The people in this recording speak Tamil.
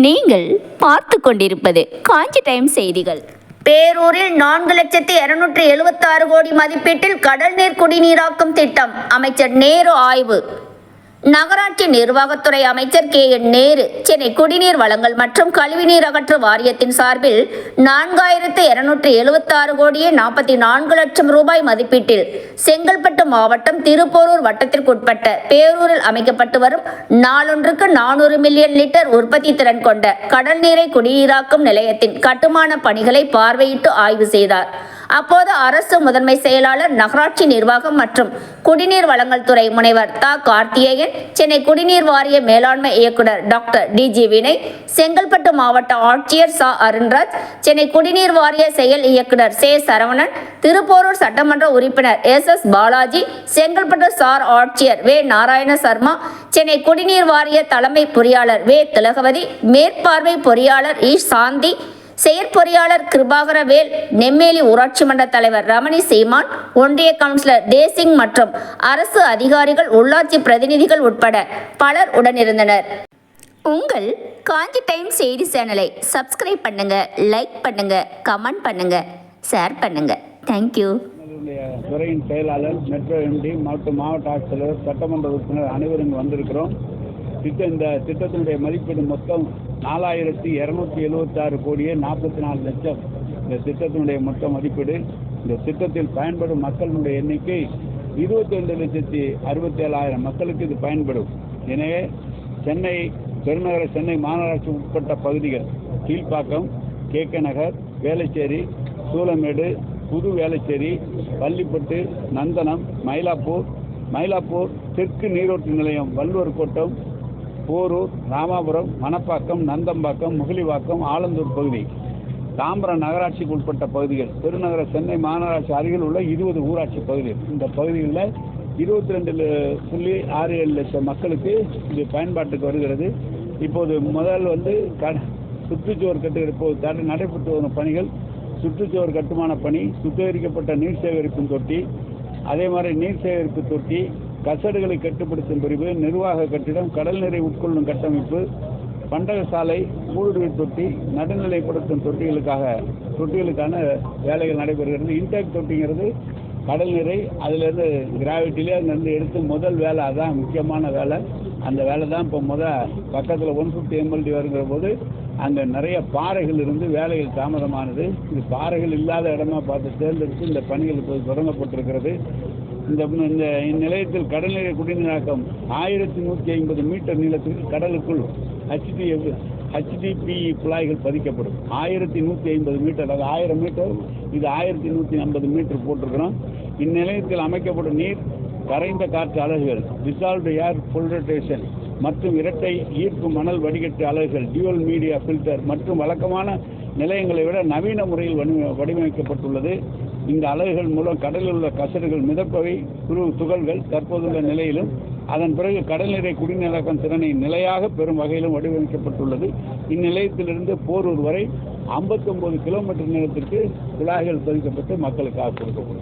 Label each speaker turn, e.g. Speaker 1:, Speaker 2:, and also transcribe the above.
Speaker 1: நீங்கள் பார்த்து கொண்டிருப்பது காஞ்சி டைம் செய்திகள்.
Speaker 2: பேரூரில் நான்கு லட்சத்தி இருநூற்றி எழுபத்தாறு கோடி மதிப்பீட்டில் கடல் நீர் குடிநீராக்கும் திட்டம் அமைச்சர் நேரு ஆய்வு. நகராட்சி நிர்வாகத்துறை அமைச்சர் கே. என். நேரு சென்னை குடிநீர் வழங்கல் மற்றும் கழிவுநீர் அகற்று வாரியத்தின் சார்பில் நான்காயிரத்து இருநூற்றி எழுபத்தாறு கோடியே நாற்பத்தி நான்கு லட்சம் ரூபாய் மதிப்பீட்டில் செங்கல்பட்டு மாவட்டம் திருப்போரூர் வட்டத்திற்குட்பட்ட பேரூரில் அமைக்கப்பட்டு வரும் நாளொன்றுக்கு நானூறு மில்லியன் லிட்டர் உற்பத்தி திறன் கொண்ட கடல் நீரை குடிநீராக்கும் நிலையத்தின் கட்டுமான பணிகளை பார்வையிட்டு ஆய்வு செய்தார். அப்போது அரசு முதன்மை செயலாளர் நகராட்சி நிர்வாகம் மற்றும் குடிநீர் வழங்கல் துறை முனைவர் தா. கார்த்திகேயன் சென்னை குடிநீர் வாரிய மேலாண்மை இயக்குனர் doctor T. G. Vinay Chengalpattu மாவட்ட ஆட்சியர் சா. அருண்ராஜ் சென்னை குடிநீர் வாரிய செயல் இயக்குனர் சே. சரவணன் திருப்போரூர் சட்டமன்ற உறுப்பினர் S. S. Balaji Chengalpattu sir ஆட்சியர் வே. நாராயண சர்மா சென்னை குடிநீர் வாரிய தலைமை பொறியாளர் வே. திலகவதி மேற்பார்வை பொறியாளர் இ. சாந்தி செயற்பொறியாளர் கிருபாகரவேல் நெம்மேலி ஊராட்சி மன்ற தலைவர் ரமணி சீமான் ஒன்றிய கவுன்சிலர் தேசிங் மற்றும் அரசு அதிகாரிகள் உள்ளாட்சி பிரதிநிதிகள் உட்பட பலர் உடனிருந்தனர்.
Speaker 1: உங்கள் காஞ்சி டைம் செய்தி சேனலை சப்ஸ்கிரைப் பண்ணுங்க லைக் பண்ணுங்க கமெண்ட் பண்ணுங்க ஷேர் பண்ணுங்க. தேங்க்யூ
Speaker 3: துறையின் செயலாளர் மெட்ரோ எம்டி மற்றும் மாவட்ட ஆட்சித்தலைவர் சட்டமன்ற உறுப்பினர் அனைவரும் வந்திருக்கிறோம். திட்ட இந்த திட்டத்தினுடைய மதிப்பீடு மொத்தம் நாலாயிரத்தி இரநூத்தி எழுபத்தாறு கோடியே நாற்பத்தி நாலு லட்சம். இந்த திட்டத்தினுடைய மொத்த மதிப்பீடு இந்த திட்டத்தில் பயன்படும் மக்களுடைய எண்ணிக்கை இருபத்தி ரெண்டு லட்சத்தி அறுபத்தி ஏழாயிரம் மக்களுக்கு இது பயன்படும். எனவே சென்னை பெருநகர சென்னை மாநகராட்சி உட்பட்ட பகுதிகள் கீழ்ப்பாக்கம் கே கே நகர் வேளச்சேரி சூளமேடு புது வேளச்சேரி பள்ளிப்பட்டு நந்தனம் மயிலாப்பூர் மயிலாப்பூர் தெற்கு நீரோட்டு நிலையம் வள்ளுவர் கோட்டம் போரூர் ராமாபுரம் மணப்பாக்கம் நந்தம்பாக்கம் முகிலிவாக்கம் ஆலந்தூர் பகுதி. தாம்பரம் நகராட்சிக்கு உட்பட்ட பகுதிகள். பெருநகர சென்னை மாநகராட்சி அருகில் உள்ள இருபது ஊராட்சி பகுதிகள். இந்த பகுதிகளில் இருபத்தி ரெண்டு புள்ளி ஆறு ஏழு லட்சம் மக்களுக்கு இது பயன்பாட்டுக்கு வருகிறது. இப்போது முதல் வந்து க சுற்றுச்சுவர் கட்டுகிற இப்போது நடைபெற்று வரும் பணிகள். சுற்றுச்சுவர் கட்டுமான பணி சுத்திகரிக்கப்பட்ட நீர் சேகரிக்கும் தொட்டி அதே மாதிரி நீர் சேகரிப்பு தொட்டி கசடுகளை கட்டுப்படுத்தும் பிரிவு நிர்வாக கட்டிடம் கடல் நீரை உட்கொள்ளும் கட்டமைப்பு பண்டகசாலை ஊடுருவி தொட்டி நடுநிலைப்படுத்தும் தொட்டிகளுக்காக தொட்டிகளுக்கான வேலைகள் நடைபெறுகிறது. இன்டேக் தொட்டிங்கிறது கடல் நீரை அதிலிருந்து கிராவிட்டிலே அங்கேருந்து எடுத்து முதல் வேலை அதான் முக்கியமான வேலை. அந்த வேலை தான் இப்போ முதல் பக்கத்தில் ஒன் ஃபிஃப்டி எம்எல்டி வருகிற போது அங்கே நிறைய பாறைகள் இருந்து வேலைகள் தாமதமானது. இது பாறைகள் இல்லாத இடமா பார்த்து தேர்ந்தெடுத்து இந்த பணிகள் இப்போது தொடங்கப்பட்டிருக்கிறது. இந்த இந்த இந்நிலையத்தில் கடல்நீரை குடிநீராக்கம் ஆயிரத்தி நூற்றி ஐம்பது மீட்டர் நீளத்திற்கு கடலுக்குள் ஹச்டி ஹெச்டிபி குழாய்கள் பதிக்கப்படும். ஆயிரத்தி நூற்றி ஐம்பது மீட்டர் அது ஆயிரம் மீட்டர் இது ஆயிரத்தி நூற்றி ஐம்பது மீட்டர் போட்டிருக்கிறோம். இந்நிலையத்தில் அமைக்கப்படும் நீர் கரைந்த காற்று அலகுகள் டிசால்வ்டு ஏர் ஃபுல்ரேஷன் மற்றும் இரட்டை ஈர்ப்பு மணல் வடிகட்டு அலகுகள் டியூவல் மீடியா ஃபில்டர் மற்றும் வழக்கமான நிலையங்களை விட நவீன முறையில் வடிவமைக்கப்பட்டுள்ளது. இந்த அலகுகள் மூலம் கடலில் உள்ள கசடுகள் மிதப்பவை குரு துகள்கள் தற்போதுள்ள நிலையிலும் அதன் பிறகு கடல் நீரை குடிநீராக்கும் திறனை நிலையாக பெறும் வகையிலும் வடிவமைக்கப்பட்டுள்ளது. இந்நிலையத்திலிருந்து போரூர் வரை 59 கிலோமீட்டர் நேரத்திற்கு குழாய்கள் பதிக்கப்பட்டு மக்களுக்காக கொடுக்கப்படும்.